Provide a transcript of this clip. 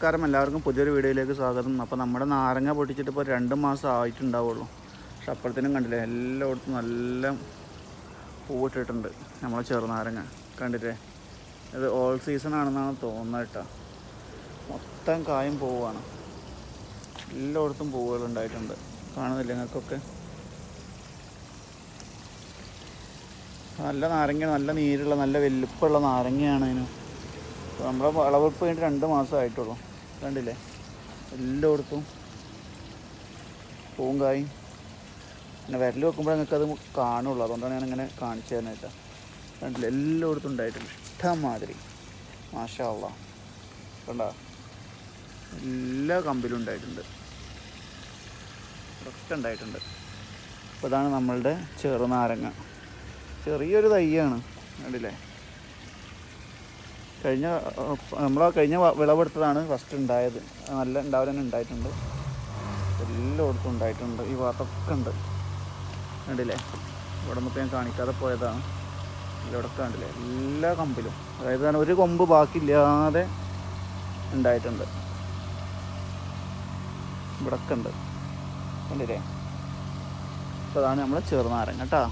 നമസ്കാരം. എല്ലാവർക്കും പുതിയൊരു വീഡിയോയിലേക്ക് സ്വാഗതം. അപ്പോൾ നമ്മുടെ നാരങ്ങ പൊട്ടിച്ചിട്ട് ഇപ്പോൾ രണ്ട് മാസം ആയിട്ടുണ്ടാവുള്ളൂ. പക്ഷെ അപ്പോഴത്തേനും കണ്ടില്ലേ എല്ലായിടത്തും നല്ല പൂവിട്ടിട്ടുണ്ട് നമ്മളെ ചെറുനാരങ്ങ. കണ്ടില്ലേ? ഇത് ഓൾ സീസൺ ആണെന്നാണ് തോന്നുന്നത് കേട്ടോ. മൊത്തം കായും പൂവാണ്. എല്ലായിടത്തും പൂവുകൾ ഉണ്ടായിട്ടുണ്ട്. കാണുന്നില്ല നിങ്ങൾക്കൊക്കെ? നല്ല നാരങ്ങ നല്ല നീരുള്ള നല്ല വലിപ്പമുള്ള നാരങ്ങയാണ് അതിന്. നമ്മുടെ വിളവെടുപ്പ് കഴിഞ്ഞിട്ട് രണ്ട് മാസമായിട്ടുള്ളൂ കണ്ടില്ലേ? എല്ലായിടത്തും പൂവും കായും പിന്നെ വിരൽ വെക്കുമ്പോൾ നിങ്ങൾക്ക് അത് കാണുള്ളൂ. അതുകൊണ്ടാണ് ഞാൻ ഇങ്ങനെ കാണിച്ചു തരുന്നത് കണ്ടില്ലേ? എല്ലായിടത്തും ഉണ്ടായിട്ടുണ്ട്. ഇഷ്ടംമാതിരി. മാഷാ അള്ളാ കണ്ട? എല്ലാ കമ്പിലും ഉണ്ടായിട്ടുണ്ട്. ഒക്കെ ഉണ്ടായിട്ടുണ്ട്. അപ്പോൾ ഇതാണ് നമ്മളുടെ ചെറുനാരങ്ങ ചെറിയൊരു തയ്യാണ് കണ്ടില്ലേ? കഴിഞ്ഞ നമ്മൾ കഴിഞ്ഞ വിളവെടുത്തതാണ് ഫസ്റ്റ് ഉണ്ടായത്. നല്ല ഉണ്ടാവലും ഉണ്ടായിട്ടുണ്ട്. എല്ലായിടത്തും ഉണ്ടായിട്ടുണ്ട്. ഈ ഭാഗത്തൊക്കെ ഉണ്ട്. കണ്ടില്ലേ? ഇവിടെ മൊത്തം ഞാൻ കാണിക്കാതെ പോയതാണ്. ഇവിടെ കണ്ടില്ലേ? എല്ലാ കമ്പിലും. അതായത് ഒരു കൊമ്പ് ബാക്കിയില്ലാതെ ഉണ്ടായിട്ടുണ്ട്. ഇവിടൊക്കെ ഉണ്ട്. കണ്ടില്ലേ? അപ്പോൾ അതാണ് നമ്മൾ ചെറുനാരൻ കേട്ടോ.